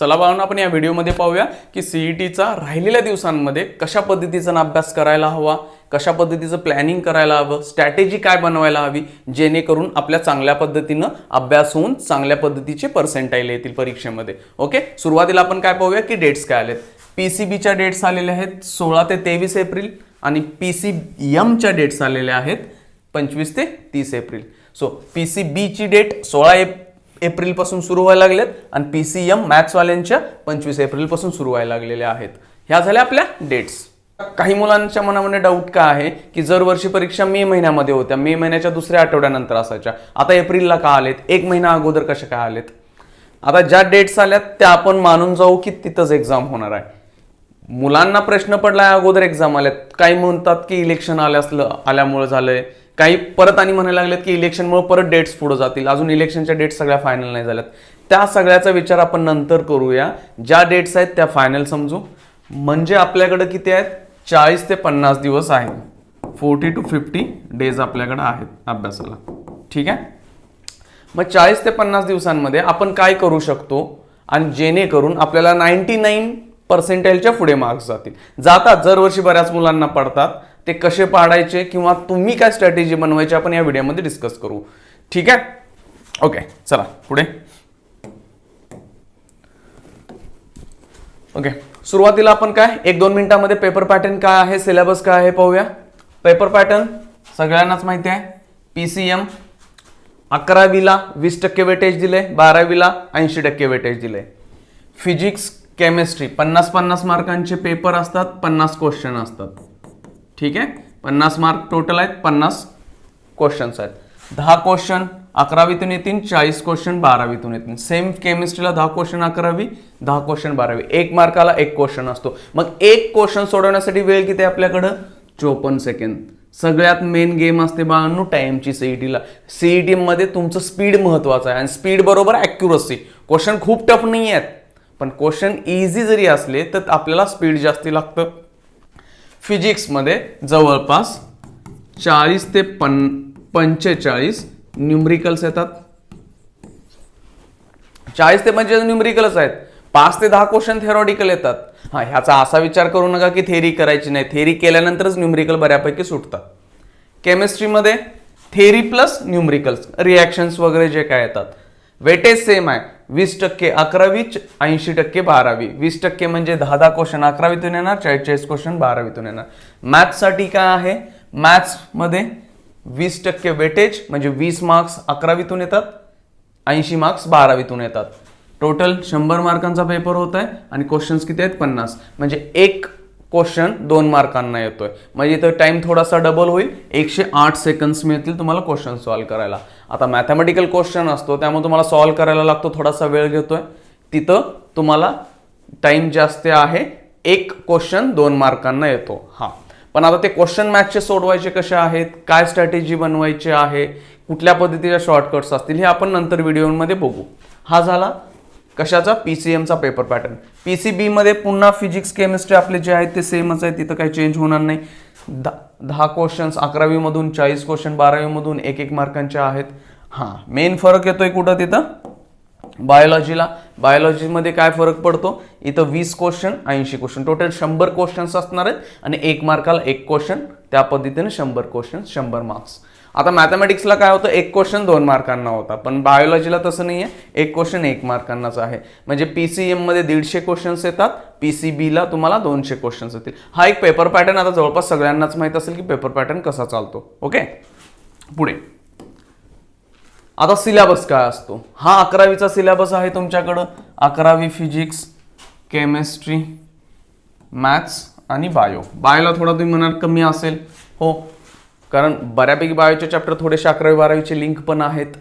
चला बाळांनो आपण या व्हिडिओमध्ये पाहूया की सीईटीचा राहिलेल्या दिवसांमध्ये कशा पद्धतीचा अभ्यास करायला हवा कशा पद्धतीचं प्लॅनिंग करायला हवं स्ट्रॅटेजी काय बनवायला हवी जेणेकरून आपल्या चांगल्या पद्धतीनं अभ्यास होऊन चांगल्या पद्धतीचे पर्सेंटाईल येतील परीक्षेमध्ये. ओके सुरुवातीला आपण काय पाहूया की डेट्स काय आलेत? पी सी बीच्या डेट्स आलेल्या आहेत सोळा ते तेवीस एप्रिल आणि पी सी एमच्या डेट्स आलेल्या आहेत पंचवीस ते तीस एप्रिल. सो पी सी बीची डेट सोळा एप एप्रिलपासून सुरू व्हायला लागलेत आणि पी सी एम मॅथ्सवाल्यांच्या पंचवीस एप्रिलपासून सुरू व्हायला लागलेल्या आहेत. ह्या झाल्या आपल्या डेट्स. काही मुलांच्या मनामध्ये डाऊट का आहे की जर वर्षी परीक्षा मे महिन्यामध्ये होत्या मे महिन्याच्या दुसऱ्या आठवड्यानंतर असायच्या. आता एप्रिलला का आलेत? एक महिना अगोदर कशा काय आलेत? आता ज्या डेट्स आल्यात त्या आपण मानून जाऊ की तिथंच एक्झाम होणार आहे. मुलांना प्रश्न पडलाय अगोदर एक्झाम आल्यात. काही म्हणतात की इलेक्शन आल्या असलं आल्यामुळे झालंय. काही परत आणि म्हणायला लागलेत की इलेक्शनमुळे परत डेट्स पुढे जातील. अजून इलेक्शनच्या डेट्स सगळ्या फायनल नाही झाल्यात. त्या सगळ्याचा विचार आपण नंतर करूया. ज्या डेट्स आहेत त्या फायनल समजू. म्हणजे आपल्याकडे किती आहेत? चाळीस ते पन्नास दिवस आहेत. फोर्टी टू फिफ्टी डेज आपल्याकडे आहेत अभ्यासाला. ठीक आहे? मग चाळीस ते पन्नास दिवसांमध्ये आपण काय करू शकतो? आणि जेणेकरून आपल्याला नाईन्टी नाईन पर्सेंटेजच्या पुढे मार्क्स जातील. जातात. दरवर्षी बऱ्याच मुलांना पडतात. ते कसे पाडायचे किंवा तुम्ही काय स्ट्रॅटेजी बनवायची आपण या व्हिडिओमध्ये डिस्कस करू. ठीक आहे? ओके चला पुढे. ओके सुरुवातीला आपण काय? एक दोन मिनिटामध्ये पेपर पॅटर्न काय आहे? सिलेबस काय आहे? पाहूया. पेपर पॅटर्न सगळ्यांनाच माहिती आहे. पी सी एम अकरावीला वीस टक्के वेटेज दिले बारावीला ऐंशी टक्के वेटेज दिले. फिजिक्स केमिस्ट्री पन्नास पन्नास मार्कांचे पेपर असतात पन्नास क्वेश्चन असतात. ठीक आहे? पन्नास मार्क टोटल आहेत पन्नास क्वेश्चन्स आहेत. दहा क्वेश्चन अकरावीतून येतील चाळीस क्वेश्चन बारावीतून येतील. सेम केमिस्ट्रीला दहा क्वेश्चन अकरावी दहा क्वेश्चन बारावी. एक मार्काला एक क्वेश्चन असतो. मग एक क्वेश्चन सोडवण्यासाठी वेळ किती आहे आपल्याकडं? चोपन्न सेकंद सगळ्यात मेन गेम असते बाळांनो टाइमची सीईटीला सीईटी मध्ये तुमचं स्पीड महत्वाचं आहे. आणि स्पीड बरोबर ॲक्युरसी क्वेश्चन खूप टफ नाही आहेत पण क्वेश्चन इझी जरी असले तर आपल्याला स्पीड जास्ती लागतं. फिजिक्समध्ये जवळपास चाळीस ते पन पंचेचाळीस न्यूमरिकल्स येतात. चाळीस ते पंचेचाळीस न्यूमरिकलच आहेत. पाच ते दहा क्वेश्चन थेरॉटिकल येतात. हा ह्याचा असा विचार करू नका की थेरी करायची नाही. थेरी केल्यानंतरच न्यूमरिकल बऱ्यापैकी सुटतात. केमिस्ट्रीमध्ये थेरी प्लस न्यूमरिकल्स रिॲक्शन्स वगैरे जे काय येतात. वेटेज सेम आहे. वीस टक्के अकरावीच ऐंशी टक्के बारावी. वीस टक्के म्हणजे दहा दहा क्वेश्चन अकरावीतून येणार चाळीस क्वेश्चन बारावीतून येणार. मॅथ्ससाठी काय आहे? मॅथ्समध्ये वीस टक्के वेटेज म्हणजे वीस मार्क्स अकरावीतून येतात ऐंशी मार्क्स बारावीतून येतात. टोटल शंभर मार्कांचा पेपर होत आहे आणि क्वेश्चन्स किती आहेत? पन्नास. म्हणजे एक क्वेश्चन दोन मार्कांना येतोय. म्हणजे इथं टाइम थोडासा डबल होईल. एकशे आठ सेकंड्स मिळतील तुम्हाला क्वेश्चन सॉल्व्ह करायला. आता मॅथमॅटिकल क्वेश्चन असतो त्यामुळे तुम्हाला सॉल्व्ह करायला लागतो थोडासा वेळ घेतोय. तिथं तुम्हाला टाइम जास्त आहे. एक क्वेश्चन दोन मार्कांना येतो. हा. पण आता ते क्वेश्चन मॅथचे सोडवायचे कसे आहेत? काय स्ट्रॅटेजी बनवायची आहे? कुठल्या पद्धतीच्या शॉर्टकट्स असतील? हे आपण नंतर व्हिडिओमध्ये बघू. हा झाला कशाचा? पी सी एमचा पेपर पॅटर्न पी सी बीमध्ये पुन्हा फिजिक्स केमिस्ट्री आपले जे आहेत ते सेमच आहे. तिथं काही चेंज होणार नाही. दा दहा क्वेश्चन्स अकरावीमधून चाळीस क्वेश्चन बारावीमधून एक एक मार्कांचे आहेत. हां मेन फरक येतोय कुठं तिथं? बायोलॉजीला बायोलॉजीमध्ये काय फरक पडतो? इथं वीस क्वेश्चन ऐंशी क्वेश्चन टोटल शंभर क्वेश्चन्स असणार आहेत आणि एक मार्काला एक क्वेश्चन त्या पद्धतीने शंभर क्वेश्चन शंभर मार्क्स आता मॅथमॅटिक्सला काय होतं? एक क्वेश्चन दोन मार्कांना होता. पण बायोलॉजीला तसं नाही आहे एक क्वेश्चन एक मार्कांनाच आहे. म्हणजे पी सी एममध्ये दीडशे क्वेश्चन्स येतात. पी सी बीला तुम्हाला दोनशे क्वेश्चन्स येतील. हा एक पेपर पॅटर्न आता जवळपास सगळ्यांनाच माहीत असेल की पेपर पॅटर्न कसा चालतो. ओके पुढे. आता सिलेबस काय असतो? हा अकरावीचा सिलेबस आहे तुमच्याकडं. अकरावी फिजिक्स केमिस्ट्री मॅथ्स आणि बायो बायोला थोडा तुम्ही म्हणाल कमी असेल. हो. कारण बऱ्यापैकी बायोचे चॅप्टर थोडेसे अकरावी बारावीचे लिंक पण आहेत.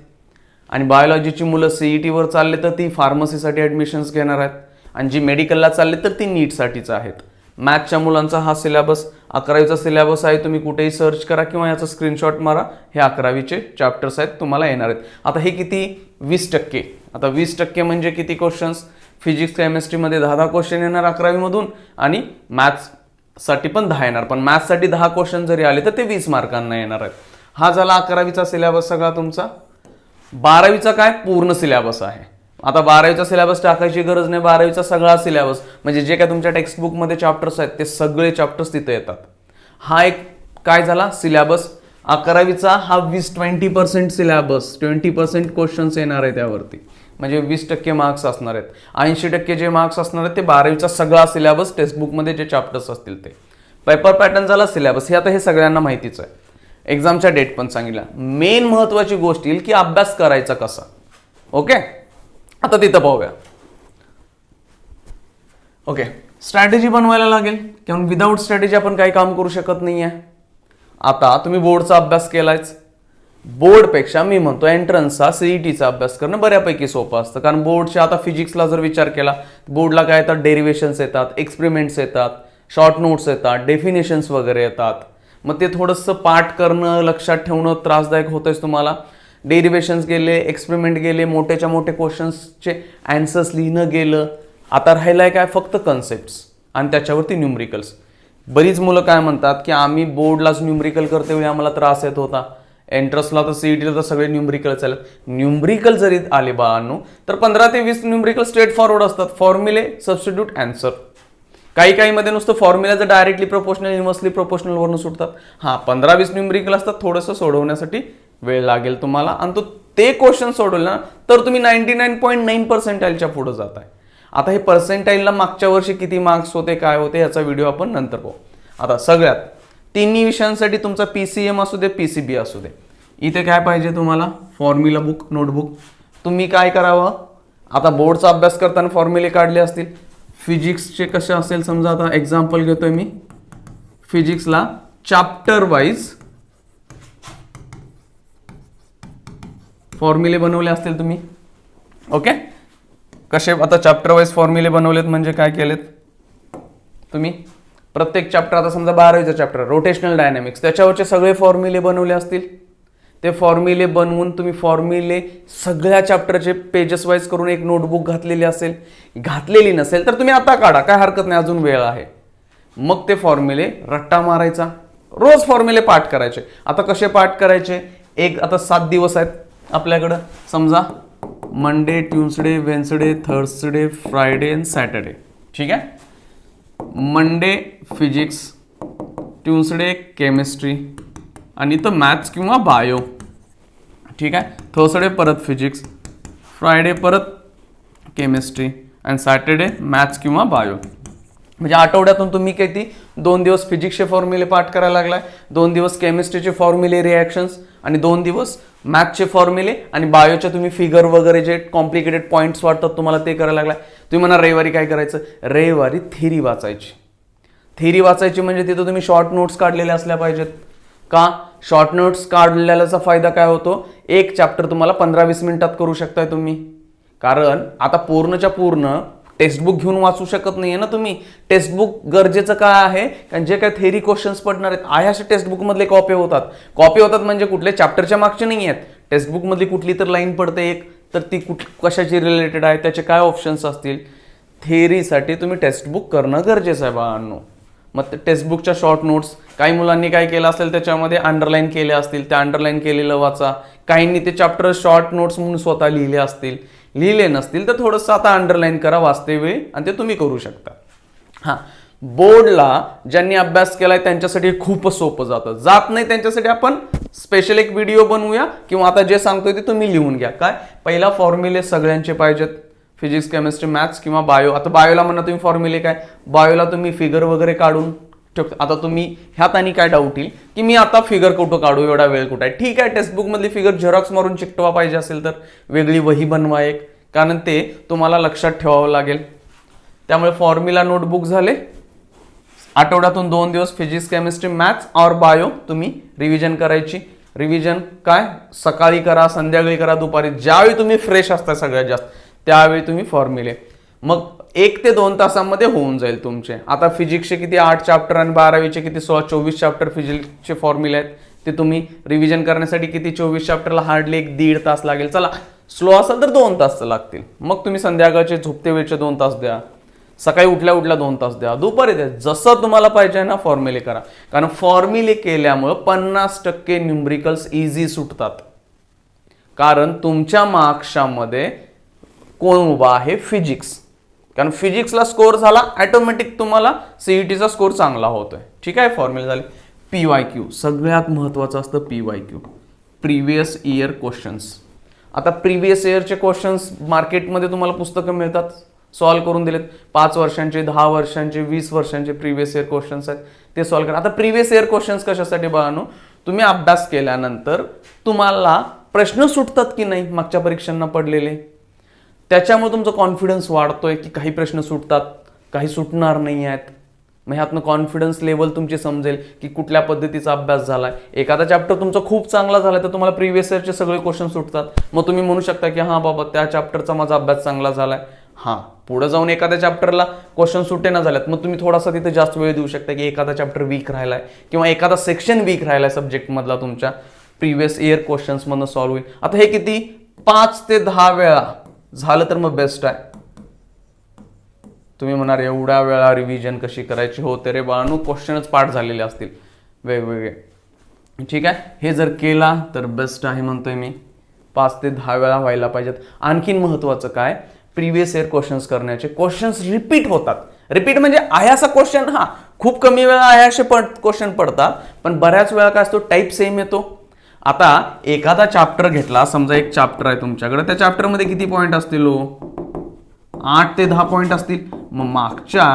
आणि बायोलॉजीची मुलं सी ई टीवर चालले तर ती फार्मसीसाठी ॲडमिशन्स घेणार आहेत. आणि जी मेडिकलला चालले तर ती नीटसाठीच आहेत. मॅथच्या मुलांचा हा सिलेबस अकरावीचा सिलेबस आहे तुम्ही कुठेही सर्च करा किंवा याचा स्क्रीनशॉट मारा. हे अकरावीचे चॅप्टर्स आहेत तुम्हाला येणार आहेत. आता हे किती? वीस टक्के. आता वीस टक्के म्हणजे किती क्वेश्चन्स फिजिक्स केमिस्ट्रीमध्ये दहा दहा क्वेश्चन येणार अकरावीमधून. आणि मॅथ्स साठी पण दहा येणार पण मॅथ्ससाठी दहा क्वेश्चन जरी आले तर ते वीस मार्कांना येणार आहेत. हा झाला अकरावीचा सिलेबस सगळा तुमचा. बारावीचा काय? पूर्ण सिलेबस आहे. आता बारावीचा सिलेबस टाकायची गरज नाही बारावीचा सगळा सिलेबस म्हणजे जे काय तुमच्या टेक्स्टबुकमध्ये चॅप्टर्स आहेत ते सगळे चॅप्टर्स तिथे येतात. हा एक काय झाला? सिलेबस अकरावीचा हा वीस twenty percent syllabus twenty percent questions येणार आहे त्यावरती. म्हणजे वीस टक्के मार्क्स असणार आहेत. ऐंशी टक्के जे मार्क्स असणार आहेत ते बारावीचा सगळा सिलेबस टेक्स्टबुकमध्ये जे चॅप्टर्स असतील ते. पेपर पॅटर्न झाला सिलेबस हे आता हे सगळ्यांना माहितीच आहे. एक्झामच्या डेट पण सांगितला मेन महत्त्वाची गोष्ट येईल की अभ्यास करायचा कसा. ओके आता तिथं पाहूया. ओके स्ट्रॅटेजी बनवायला लागेल. किंवा विदाऊट स्ट्रॅटेजी आपण काही काम करू शकत नाही आहे आता तुम्ही बोर्डचा अभ्यास केलायच. बोर्डपेक्षा मी म्हणतो एंट्रन्सचा सीईटीचा अभ्यास करणं बऱ्यापैकी सोपं असतं. कारण बोर्डच्या आता फिजिक्सला जर विचार केला बोर्डला काय येतात? डेरिवेशन्स येतात एक्सपेरिमेंट्स येतात शॉर्ट नोट्स येतात डेफिनेशन्स वगैरे येतात. मग ते थोडंसं पाठ करणं लक्षात ठेवणं त्रासदायक होतंच तुम्हाला. डेरिवेशन्स गेले एक्सपेरिमेंट गेले मोठ्याच्या मोठे क्वेश्चन्सचे अँसर्स लिहिणं गेलं. आता राहिलाय काय? फक्त कन्सेप्ट आणि त्याच्यावरती न्यूमरिकल्स बरीच मुलं काय म्हणतात की आम्ही बोर्डलाच न्यूमरिकल करते वेळी आम्हाला त्रास येत होता. एंट्रन्सला तर सीईटीला तर सगळे न्यूमरिकल चालत न्यूमरिकल जरी आले बाळांनो तर पंधरा ते वीस न्यूमरिकल स्ट्रेट फॉरवर्ड असतात. फॉर्म्युले सबस्टिट्यूट अँसर काही काही मध्ये नुसतं फॉर्म्युलाचं डायरेक्टली प्रोपोर्शनल इन्व्हर्सली प्रोपोर्शनलवरून सुटतात. हां पंधरा वीस न्यूमरिकल असतात थोडंसं सोडवण्यासाठी वेळ लागेल तुम्हाला. आणि तो ते क्वेश्चन सोडवलं ना तर तुम्ही नाईन्टी नाईन पॉईंट नाईन पर्सेंटाईलच्या पुढे जाताय. आता हे पर्सेंटाईलला मागच्या वर्षी किती मार्क्स होते काय होते याचा व्हिडिओ आपण नंतर पाहू. आता सगळ्यात तिन्ही विषयांसाठी तुमचा पी सी एम असू दे पी सी बी असू दे. इथे काय पाहिजे तुम्हाला? फॉर्म्युला बुक नोटबुक तुम्ही काय करावं? आता बोर्डचा अभ्यास करताना फॉर्म्युले काढले असतील. फिजिक्सचे कसे असेल समजा आता एक्झाम्पल घेतोय मी. फिजिक्सला चॅप्टर वाईज फॉर्म्युले बनवले असतील तुम्ही. ओके कसे आता चॅप्टर वाईज फॉर्म्युले बनवलेत म्हणजे काय केलेत? तुम्ही? प्रत्येक चॅप्टर आता समजा बारावीचा चॅप्टर रोटेशनल डायनॅमिक्स त्याच्यावरचे सगळे फॉर्म्युले बनवले असतील. ते फॉर्म्युले बनवून तुम्ही फॉर्म्युले सगळ्या चॅप्टरचे पेजेस वाईज करून एक नोटबुक घातलेली असेल घातलेली नसेल तर तुम्ही आता काढा काय हरकत नाही अजून वेळ आहे. मग ते फॉर्म्युले रट्टा मारायचा. रोज फॉर्म्युले पाठ करायचे. आता कसे पाठ करायचे? एक आता सात दिवस आहेत आपल्याकडं. समजा Monday Tuesday Wednesday Thursday Friday and Saturday ठीक आहे? मंडे फिजिक्स ट्युजडे केमिस्ट्री आणि इथं मॅथ्स किंवा बायो ठीक आहे? थर्सडे परत फिजिक्स फ्रायडे परत केमिस्ट्री अँड सॅटर्डे मॅथ्स किंवा बायो म्हणजे आठवड्यातून तुम्ही किती? दोन दिवस फिजिक्सचे फॉर्म्युले पाठ करायला लागलाय. दोन दिवस केमिस्ट्रीचे फॉर्म्युले रिॲक्शन्स आणि दोन दिवस मॅथचे फॉर्म्युले आणि बायोचे तुम्ही फिगर वगैरे जे कॉम्प्लिकेटेड पॉईंट्स वाटतात तुम्हाला ते करायला लागलाय. तुम्ही म्हणा रविवारी काय करायचं? रविवारी थेरी वाचायची. थेरी वाचायची म्हणजे तिथं तुम्ही शॉर्ट नोट्स काढलेल्या असल्या पाहिजेत. का? शॉर्ट नोट्स काढलेल्याचा फायदा काय होतो? एक चॅप्टर तुम्हाला पंधरा वीस मिनिटात करू शकताय तुम्ही. कारण आता पूर्णच्या पूर्ण टेक्स्टबुक घेऊन वाचू शकत नाहीये ना तुम्ही. टेक्स्टबुक गरजेचं काय आहे? कारण जे काय थेरी क्वेश्चन्स पडणार आहेत आहे असे टेक्स्टबुकमधले कॉपी होतात. कॉपी होतात म्हणजे कुठले? चॅप्टरच्या मागचे नाही आहेत. टेक्स्टबुकमधली कुठली तर लाईन पडते एक तर ती कुठ कशाची रिलेटेड आहे? त्याचे काय ऑप्शन्स असतील? थेरीसाठी तुम्ही टेक्स्टबुक करणं गरजेचं आहे बाळांनो. मग ते टेक्स्टबुकच्या शॉर्ट नोट्स काही मुलांनी काय केलं असेल त्याच्यामध्ये अंडरलाईन केले असतील त्या अंडरलाईन केलेलं वाचा. काहींनी ते चॅप्टर शॉर्ट नोट्स म्हणून स्वतः लिहिले असतील. लिहिले नसतील तर थोडंसं आता अंडरलाईन करा वाचते आणि ते तुम्ही करू शकता. हां. बोर्डला ज्यांनी अभ्यास केलाय त्यांच्यासाठी खूप सोपं जातं. जात नाही त्यांच्यासाठी आपण स्पेशल एक व्हिडिओ बनवूया किंवा आता जे सांगतोय ते तुम्ही लिहून घ्या. काय? पहिला फॉर्म्युले सगळ्यांचे पाहिजेत. फिजिक्स केमिस्ट्री मॅथ्स किंवा बायो आता बायोला म्हणा तुम्ही फॉर्म्युले काय? बायोला तुम्ही फिगर वगैरे काढून आता तुम्ही ह्यात आणि काय डाऊट येईल? की मी आता फिगर कुठं काढू? एवढा वेळ कुठं आहे? ठीक आहे टेक्स्टबुकमधली फिगर झेरॉक्स मारून चिकटवा पाहिजे असेल तर वेगळी वही बनवा एक. कारण ते तुम्हाला लक्षात ठेवावं लागेल. त्यामुळे फॉर्म्युला नोटबुक झाले. आठवड्यातून दोन दिवस फिजिक्स केमिस्ट्री मॅथ्स और बायो तुम्ही रिव्हिजन करायची. रिव्हिजन काय? सकाळी करा संध्याकाळी करा दुपारी. ज्यावेळी तुम्ही फ्रेश असता सगळ्यात जास्त त्यावेळी तुम्ही फॉर्म्युले मग एक ते दोन तासामध्ये होऊन जाईल तुमचे. आता फिजिक्सचे किती आठ चॅप्टर आणि बारावीचे किती सोळा चोवीस चॅप्टर फिजिक्सचे फॉर्म्युले आहेत. ते तुम्ही रिव्हिजन करण्यासाठी किती चोवीस चॅप्टरला हार्डली एक दीड तास लागेल. चला स्लो असेल तर दोन तास लागतील. मग तुम्ही संध्याकाळचे झोपते वेळचे दोन तास द्या. सकाळी उठल्या उठल्या दोन तास द्या. दुपारी द्या. जसं तुम्हाला पाहिजे ना फॉर्म्युले करा. कारण फॉर्म्युले केल्यामुळं पन्नास टक्के न्युम्रिकल्स इझी सुटतात. कारण तुमच्या मार्क्समध्ये कोण उभा आहे? फिजिक्स कारण फिजिक्सला स्कोअर झाला ॲटोमॅटिक तुम्हाला सीईटीचा स्कोअर चांगला होतोय. ठीक आहे? फॉर्म्युला झाली. पी वाय क्यू सगळ्यात महत्त्वाचं असतं P Y Q previous year questions आता प्रिव्हियस इयरचे क्वेश्चन्स मार्केटमध्ये तुम्हाला पुस्तकं मिळतात. सॉल्व्ह करून दिलेत. पाच वर्षांचे दहा वर्षांचे वीस वर्षांचे प्रिव्हियस इयर क्वेश्चन्स आहेत. ते सॉल्व्ह करा. आता प्रिव्हियस इयर क्वेश्चन्स कशासाठी बघानो तुम्ही अभ्यास केल्यानंतर तुम्हाला प्रश्न सुटतात की नाही? मागच्या परीक्षांना पडलेले. त्याच्यामुळे तुमचा कॉन्फिडन्स वाढतोय की काही प्रश्न सुटतात काही सुटणार नाही आहेत. मग ह्यातनं कॉन्फिडन्स लेवल तुमची समजेल की कुठल्या पद्धतीचा अभ्यास झाला आहे एखादा चॅप्टर तुमचा खूप चांगला झालाय तर तुम्हाला प्रिव्हियस इयरचे सगळे क्वेश्चन सुटतात. मग तुम्ही म्हणू शकता की हां बाबा त्या चॅप्टरचा माझा अभ्यास चांगला झाला आहे हां पुढे जाऊन एखाद्या चॅप्टरला क्वेश्चन सुटे ना झाल्यात. मग तुम्ही थोडासा तिथे जास्त वेळ देऊ शकता की एखादा चॅप्टर वीक राहिला आहे किंवा एखादा सेक्शन वीक राहिला आहे सब्जेक्टमधला तुमच्या. प्रिव्हियस इयर क्वेश्चन्समधनं सॉल्व्ह होईल. आता हे किती? पाच ते दहा वेळा. झालं तर मग बेस्ट आहे. तुम्ही म्हणार एवढ्या वेळा रिव्हिजन कशी करायची? हो ते रे बाळांनो क्वेश्चनच पाठ झालेले असतील. वेगवेगळे. ठीक आहे? हे जर केला तर बेस्ट आहे म्हणतोय मी. पाच ते दहा वेळा व्हायला पाहिजेत. आणखीन महत्त्वाचं काय? प्रिव्हियस इयर क्वेश्चन्स करण्याचे. क्वेश्चन्स रिपीट होतात. रिपीट म्हणजे आयाचा क्वेश्चन हा. खूप कमी वेळा आयाशे पड क्वेश्चन पडतात. पण बऱ्याच वेळा काय असतो? टाईप सेम येतो. आता एखादा चॅप्टर घेतला समजा एक चॅप्टर आहे तुमच्याकडे त्या चॅप्टरमध्ये किती पॉईंट असतील हो? आठ ते दहा पॉईंट असतील. मग मागच्या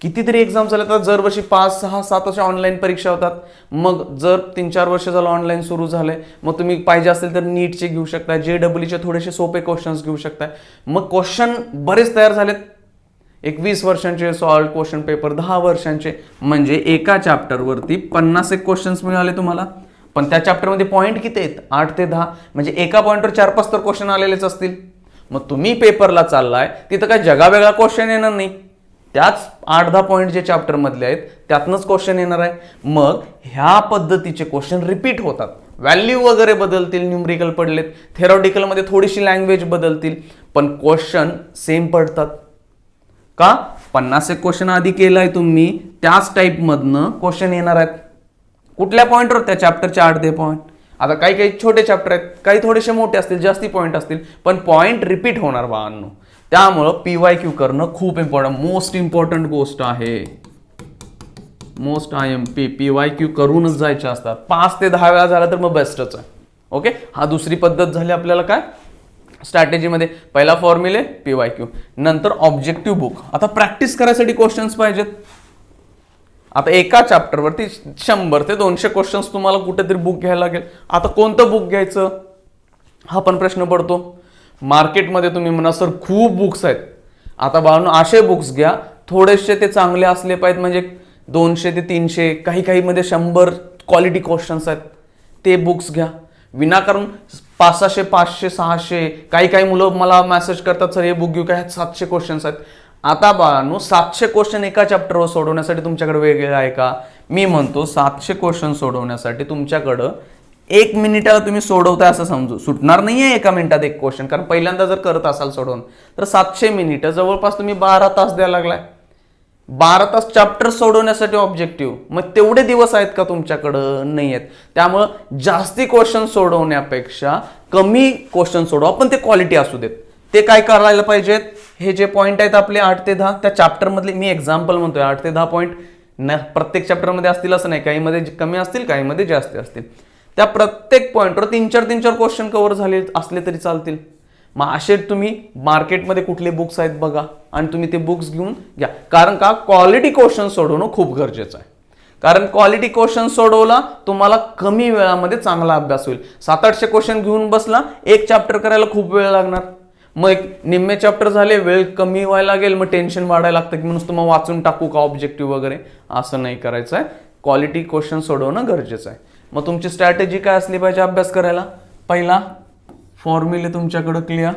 कितीतरी एक्झाम झाल्या तर दरवर्षी पाच सहा सात अशा ऑनलाईन परीक्षा होतात. मग जर तीन चार वर्ष झालं ऑनलाईन सुरू झालंय मग तुम्ही पाहिजे असेल तर नीटचे घेऊ शकता जे डब्ल्यूचे थोडेसे सोपे क्वेश्चन्स घेऊ शकताय. मग क्वेश्चन बरेच तयार झालेत. एक वीस वर्षांचे सॉल्व क्वेश्चन पेपर दहा वर्षांचे म्हणजे एका चॅप्टरवरती पन्नास एक क्वेश्चन्स मिळाले तुम्हाला. पण त्या चॅप्टरमध्ये पॉईंट किती आहेत? आठ ते दहा. म्हणजे एका पॉईंटवर चार पाच तर क्वेश्चन आलेलेच असतील. मग तुम्ही पेपरला चाललाय तिथं काय जगावेगळा क्वेश्चन येणार नाही. त्याच आठ दहा पॉईंट जे चॅप्टरमधले आहेत त्यातनंच क्वेश्चन येणार आहे. मग ह्या पद्धतीचे क्वेश्चन रिपीट होतात. व्हॅल्यू वगैरे बदलतील न्यूमरिकल पडलेत. थेरॉटिकलमध्ये थोडीशी लँग्वेज बदलतील. पण क्वेश्चन सेम पडतात. का? पन्नास एक क्वेश्चन आधी केलाय तुम्ही त्याच टाईपमधनं क्वेश्चन येणार आहेत. कुठल्या पॉईंटवर त्या चॅप्टरचे आठ दे पॉईंट आता काही काही छोटे चॅप्टर आहेत काही थोडेसे मोठे असतील जास्ती पॉईंट असतील पण पॉईंट रिपीट होणार बाळांनो त्यामुळं पी वाय क्यू करणं खूप इम्पॉर्टंट मोस्ट इम्पॉर्टंट गोष्ट आहे. Most I M P P Y Q करूनच जायचे असतात. पाच ते दहा वेळा झाला तर मग बेस्टच आहे. ओके हा दुसरी पद्धत झाली आपल्याला काय? स्ट्रॅटेजीमध्ये पहिला फॉर्म्युले पी वाय क्यू नंतर ऑब्जेक्टिव्ह बुक आता प्रॅक्टिस करायसाठी क्वेश्चन्स पाहिजेत. आता एका चॅप्टरवरती शंभर ते दोनशे क्वेश्चन्स तुम्हाला कुठेतरी बुक घ्यायला लागेल. आता कोणतं बुक घ्यायचं? हा पण प्रश्न पडतो. मार्केटमध्ये तुम्ही म्हणा सर खूप बुक्स आहेत. आता बाळून असे बुक्स घ्या. थोडेसे ते चांगले असले पाहिजेत म्हणजे दोनशे ते तीनशे काही काहीमध्ये शंभर क्वालिटी क्वेश्चन्स आहेत. ते बुक्स घ्या. विनाकारण पाच सहाशे पाचशे सहाशे काही काही मुलं मला मेसेज करतात सर हे बुक घेऊ काय ह्यात सातशे क्वेश्चन्स आहेत. आता बाळांनो सातशे क्वेश्चन एका चॅप्टरवर सोडवण्यासाठी तुमच्याकडे वेगळे आहे का? मी म्हणतो सातशे क्वेश्चन सोडवण्यासाठी तुमच्याकडं एक मिनिटाला तुम्ही सोडवताय असं समजू. सुटणार नाहीये एका मिनिटात एक क्वेश्चन कारण पहिल्यांदा जर करत असाल सोडवून तर सातशे मिनिटं जवळपास तुम्ही बारा तास द्यायला लागलाय. बारा तास चॅप्टर सोडवण्यासाठी ऑब्जेक्टिव्ह मग तेवढे दिवस आहेत का तुमच्याकडं? नाही आहेत त्यामुळं जास्ती क्वेश्चन सोडवण्यापेक्षा कमी क्वेश्चन सोडवा पण ते क्वालिटी असू देत. ते काय करायला पाहिजेत? हे जे पॉईंट आहेत आपले आठ ते दहा त्या चॅप्टरमधले मी एक्झाम्पल म्हणतोय आठ ते दहा पॉईंट न प्रत्येक चॅप्टरमध्ये असतील असं नाही काहीमध्ये कमी असतील काहीमध्ये जास्त असतील. त्या प्रत्येक पॉईंटवर तीन चार तीन चार क्वेश्चन कव्हर झाले असले तरी चालतील. मग असे तुम्ही मार्केटमध्ये कुठले बुक्स आहेत बघा आणि तुम्ही ते बुक्स घेऊन घ्या. कारण का? क्वालिटी क्वेश्चन सोडवणं खूप गरजेचं आहे. कारण क्वालिटी क्वेश्चन सोडवला तुम्हाला कमी वेळामध्ये चांगला अभ्यास होईल. सात आठशे क्वेश्चन घेऊन बसला एक चॅप्टर करायला खूप वेळ लागणार. मग एक निम्मे चॅप्टर झाले वेळ कमी व्हायला लागेल मग टेन्शन वाढायला लागतं की नुसतं मग वाचून टाकू का ऑब्जेक्टिव्ह वगैरे? असं नाही करायचं आहे क्वालिटी क्वेश्चन सोडवणं गरजेचं आहे. मग तुमची स्ट्रॅटेजी काय असली पाहिजे अभ्यास करायला? पहिला फॉर्म्युले तुमच्याकडं क्लिअर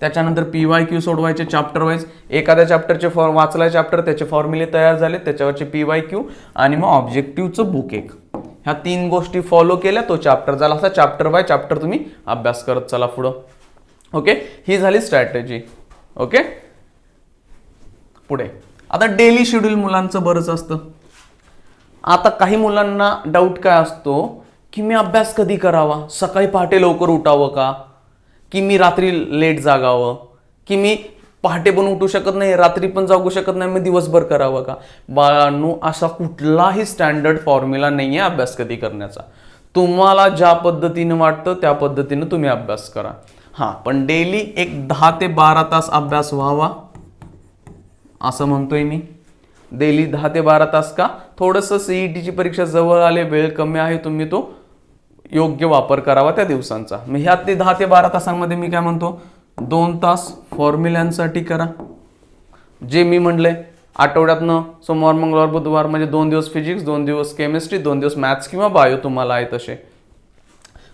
त्याच्यानंतर पी वाय क्यू सोडवायचे चॅप्टर वाईज एखाद्या चॅप्टरचे फॉर वाचलाय चॅप्टर त्याचे फॉर्म्युले तयार झाले त्याच्यावरचे पी वाय क्यू आणि मग ऑब्जेक्टिव्हचं बुक एक. ह्या तीन गोष्टी फॉलो केल्या तो चॅप्टर झाला. असा चॅप्टर बाय चॅप्टर तुम्ही अभ्यास करत चला पुढं. ओके ही झाली स्ट्रॅटेजी ओके पुढे. आता डेली शेड्यूल मुलांचं बरंच असतं. आता काही मुलांना डाऊट काय असतो? की मी अभ्यास कधी करावा? सकाळी पहाटे लवकर उठावं का? की मी रात्री लेट जागावं? की मी पहाटे पण उठू शकत नाही रात्री पण जागू शकत नाही मी दिवसभर करावं का? बाळांनो असा कुठलाही स्टँडर्ड फॉर्म्युला नाही आहे अभ्यास कधी करण्याचा. तुम्हाला ज्या पद्धतीनं वाटतं त्या पद्धतीनं तुम्ही अभ्यास करा. हां पण डेली एक दहा ते बारा तास अभ्यास व्हावा. असं म्हणतोय मी. डेली दहा ते बारा तास का? थोडंसं सीईटीची परीक्षा जवळ आले वेळ कमी आहे तुम्ही तो योग्य वापर करावा त्या दिवसांचा. मग ह्या ते दहा ते बारा तासांमध्ये मी काय म्हणतो? दोन तास फॉर्म्युल्यांसाठी करा. जे मी म्हणले आठवड्यातनं सोमवार मंगळवार बुधवार म्हणजे दोन दिवस फिजिक्स दोन दिवस केमिस्ट्री दोन दिवस मॅथ्स किंवा बायो तुम्हाला आहे तसे.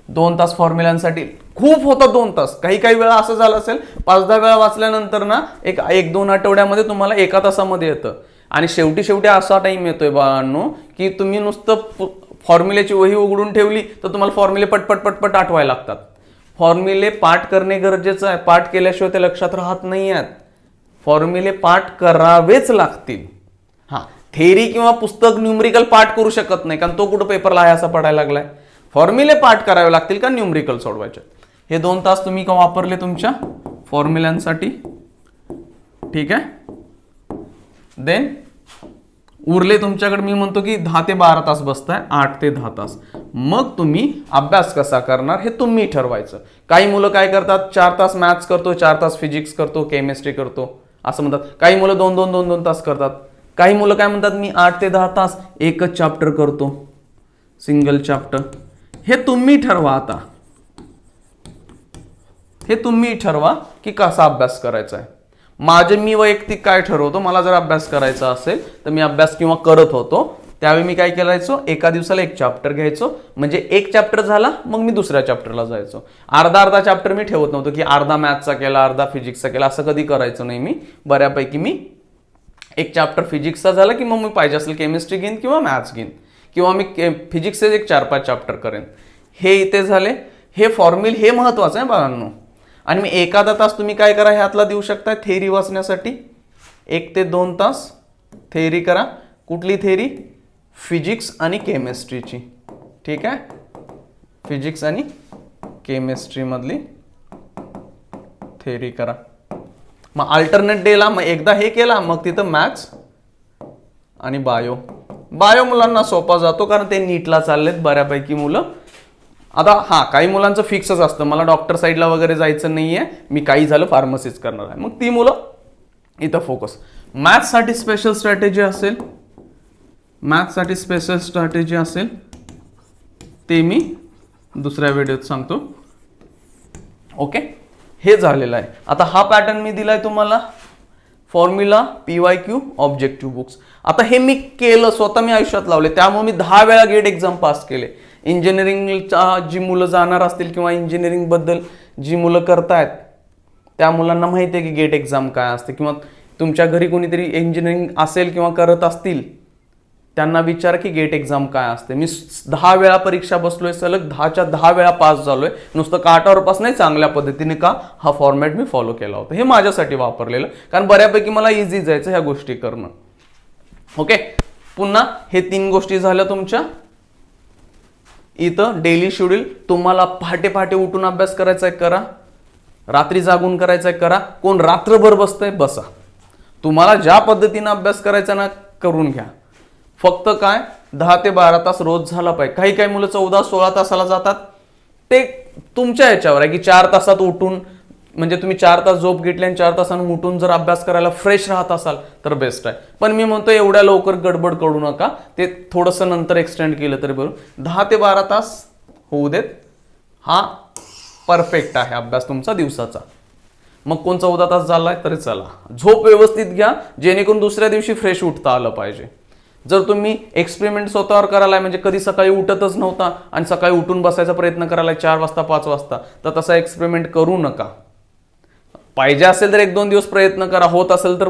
दोन तास फॉर्म्युलांसाठी. खूप होतं दोन तास. काही काही वेळा असं झालं असेल पाच दहा वेळा वाचल्यानंतर ना एक एक दोन आठवड्यामध्ये तुम्हाला एका तासामध्ये येतं. आणि शेवटी शेवटी असा टाइम येतोय बाळांनो की तुम्ही नुसतं फॉर्म्युलेची वही उघडून ठेवली तर तुम्हाला फॉर्म्युले पटपट पटपट आठवायला लागतात. फॉर्म्युले पाठ करणे गरजेचं आहे. पाठ केल्याशिवाय ते लक्षात राहत नाही आहेत. फॉर्म्युले पाठ करावेच लागतील. हां थेरी किंवा पुस्तक न्यूमरिकल पाठ करू शकत नाही कारण तो कुठं पेपरला आहे असा पडायला लागलाय. फॉर्म्युले पाठ करावे लागतील का न्यूमरिकल सोडवायचे? हे दोन तास तुम्ही का वापरले तुमच्या फॉर्म्युल्यांसाठी? ठीक आहे? देन उरले तुमच्याकडे मी म्हणतो की दहा ते बारा तास बसताय आठ ते दहा तास. मग तुम्ही अभ्यास कसा करणार हे तुम्ही ठरवायचं. काही मुलं काय करतात? चार तास मॅथ्स करतो चार तास फिजिक्स करतो केमिस्ट्री करतो. असं म्हणतात. काही मुलं दोन दोन दोन दोन तास करतात. काही मुलं काय म्हणतात? मी आठ ते दहा तास एकच चॅप्टर करतो. सिंगल चॅप्टर हे तुम्ही ठरवा आता. हे तुम्ही ठरवा की कसा अभ्यास करायचा आहे. माझे मी वैयक्तिक काय ठरवतो मला जर अभ्यास करायचा असेल तर मी अभ्यास किंवा करत होतो. त्यावेळी मी काय करायचो एका दिवसाला एक चॅप्टर घ्यायचो. म्हणजे एक चॅप्टर झाला मग मी दुसऱ्या चॅप्टरला जायचो. अर्धा अर्धा चॅप्टर मी ठेवत नव्हतो की अर्धा मॅथ्सचा केला अर्धा फिजिक्सचा केला असं कधी करायचं नाही मी. बऱ्यापैकी मी एक चॅप्टर फिजिक्सचा झाला की मग मी पाहिजे असेल केमिस्ट्री घेईन किंवा मॅथ्स घेईन. किंवा मी फिजिक्सचे एक चार पाच चॅप्टर करेन. हे इथे झाले. हे फॉर्म्युल हे महत्त्वाचं आहे बाळांनो. आणि मी एखादा तास तुम्ही काय करा ह्यातला देऊ शकता थेरी वाचण्यासाठी. एक ते दोन तास थेरी करा. कुठली थेरी फिजिक्स आणि केमिस्ट्रीची ठीक आहे? फिजिक्स आणि केमिस्ट्रीमधली थेरी करा. मग अल्टरनेट डेला मग एकदा हे केला मग तिथं मॅथ्स आणि बायो बायो मुलांना सोपा जातो कारण ते नीटला चाललेत बऱ्यापैकी मुलं. आता हां काही मुलांचं फिक्सच असतं. मला डॉक्टर साईडला वगैरे जायचं नाही आहे मी काही झालं फार्मसीच करणार आहे. मग ती मुलं इथं फोकस मॅथ्ससाठी स्पेशल स्ट्रॅटेजी असेल. मॅथ्ससाठी स्पेशल स्ट्रॅटेजी असेल. ते मी दुसऱ्या व्हिडिओत सांगतो. ओके हे झालेलं आहे. आता हा पॅटर्न मी दिलाय तुम्हाला. Formula P Y Q objective books. आता हे मी केलं स्वतः मी आयुष्यात लावले. त्यामुळे मी दहा वेळा गेट एक्झाम पास केले. इंजिनिअरिंगच्या जी मुलं जाणार असतील किंवा इंजिनिअरिंगबद्दल जी मुलं करतायत त्या मुलांना माहिती आहे की गेट एक्झाम काय असते. किंवा तुमच्या घरी कोणीतरी इंजिनिअरिंग असेल किंवा करत असतील त्यांना विचार की गेट एक्झाम काय असते? मी दहा वेळा परीक्षा बसलोय सलग दहाच्या दहा वेळा पास झालोय. नुसतं काटावर पास नाही चांगल्या पद्धतीने का हा फॉर्मॅट मी फॉलो केला होता. हे माझ्यासाठी वापरलेलं. कारण बऱ्यापैकी मला इझी जायचं ह्या गोष्टी करणं. ओके पुन्हा हे तीन गोष्टी झाल्या तुमच्या. इथं डेली शेड्यूल तुम्हाला पहाटे पहाटे उठून अभ्यास करायचा आहे करा. रात्री जागून करायचा आहे करा. कोण रात्रभर बसतंय बसा. तुम्हाला ज्या पद्धतीनं अभ्यास करायचा ना करून घ्या. फक्त काय? दहा ते बारा तास रोज झाला पाहिजे. काही काही मुलं चौदा सोळा तासाला जातात. ते तुमच्या ह्याच्यावर आहे की चार तासात उठून म्हणजे तुम्ही चार तास झोप घेतली आणि चार तासांनी उठून जर अभ्यास करायला फ्रेश राहत असाल तर बेस्ट आहे. पण मी म्हणतो एवढ्या लवकर गडबड करू नका. ते थोडंसं नंतर एक्सटेंड केलं तरी बरोबर दहा ते बारा तास होऊ देत. हा परफेक्ट आहे अभ्यास तुमचा दिवसाचा. मग कोण चौदा तास झालाय? तरी चला. झोप व्यवस्थित घ्या. जेणेकरून दुसऱ्या दिवशी फ्रेश उठता आलं पाहिजे. जर तुम्ही एक्सपेरिमेंट स्वतःवर करायला म्हणजे कधी सकाळी उठतच नव्हता आणि सकाळी उठून बसायचा प्रयत्न करायला चार वाजता पाच वाजता तर तसा एक्सपेरिमेंट करू नका. पाहिजे असेल तर एक दोन दिवस प्रयत्न करा होत असेल तर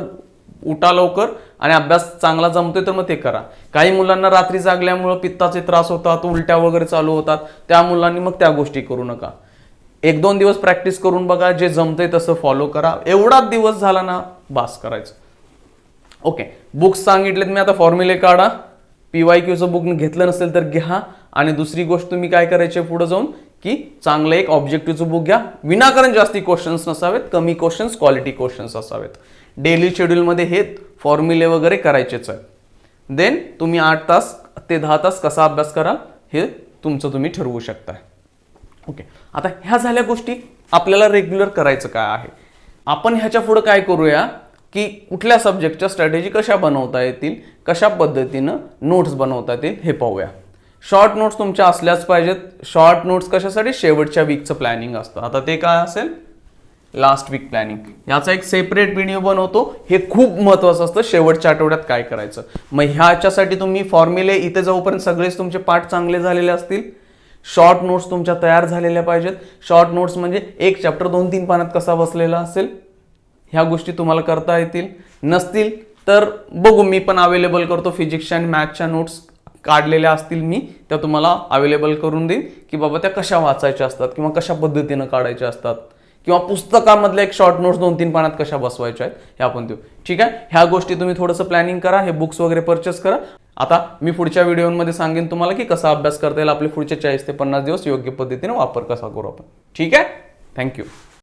उठा लवकर आणि अभ्यास चांगला जमतोय तर मग ते करा. काही मुलांना रात्री जागल्यामुळं पित्ताचे त्रास होतात उलट्या वगैरे चालू होतात त्या मुलांनी मग त्या गोष्टी करू नका. एक दोन दिवस प्रॅक्टिस करून बघा जे जमतंय तसं फॉलो करा. एवढाच दिवस झाला ना बास करायचं. ओके बुक्स सांगितलेत मी आता फॉर्म्युले काढा. पी वाय क्यूचं बुक घेतलं नसेल तर घ्या. आणि दुसरी गोष्ट तुम्ही काय करायची पुढे जाऊन? की चांगलं एक ऑब्जेक्टिव्हचं बुक घ्या. विनाकारण जास्ती क्वेश्चन्स नसावेत कमी क्वेश्चन्स क्वालिटी क्वेश्चन्स असावेत. डेली शेड्यूलमध्ये हे फॉर्म्युले वगैरे करायचेच आहे देन तुम्ही आठ तास ते दहा तास कसा अभ्यास कराल? हे तुमचं तुम्ही ठरवू शकता ओके आता ह्या झाल्या गोष्टी. आपल्याला रेग्युलर करायचं काय आहे? आपण ह्याच्या पुढं काय करूया? की कुठल्या सब्जेक्टच्या स्ट्रॅटेजी कशा बनवता येतील कशा पद्धतीनं नोट्स बनवता येतील हे पाहूया. शॉर्ट नोट्स तुमच्या असल्याच पाहिजेत. शॉर्ट नोट्स कशासाठी? शेवटच्या वीकचं प्लॅनिंग असतं. आता ते काय असेल? लास्ट वीक प्लॅनिंग याचा एक सेपरेट व्हिडिओ बनवतो. हे खूप महत्त्वाचं असतं. शेवटच्या आठवड्यात काय करायचं? मग ह्याच्यासाठी तुम्ही फॉर्म्युले इथे जाऊपर्यंत सगळेच तुमचे पाठ चांगले झालेले असतील शॉर्ट नोट्स तुमच्या तयार झालेल्या पाहिजेत. शॉर्ट नोट्स म्हणजे एक चॅप्टर दोन तीन पानात कसा बसलेला असेल? ह्या गोष्टी तुम्हाला करता येतील. नसतील तर बघू मी पण अवेलेबल करतो फिजिक्सच्या आणि मॅथच्या नोट्स काढलेल्या असतील मी त्या तुम्हाला अवेलेबल करून देईन. की बाबा त्या कशा वाचायच्या असतात किंवा कशा पद्धतीनं काढायच्या असतात. किंवा पुस्तकामधल्या एक शॉर्ट नोट्स दोन तीन पानात कशा बसवायच्या आहेत हे आपण देऊ. ठीक आहे? ह्या गोष्टी तुम्ही थोडंसं प्लॅनिंग करा हे बुक्स वगैरे परचेस करा. आता मी पुढच्या व्हिडिओमध्ये सांगेन तुम्हाला की कसा अभ्यास करता येईल आपले पुढचे चाळीस ते पन्नास दिवस योग्य पद्धतीने वापर कसा करू आपण. ठीक आहे? थँक्यू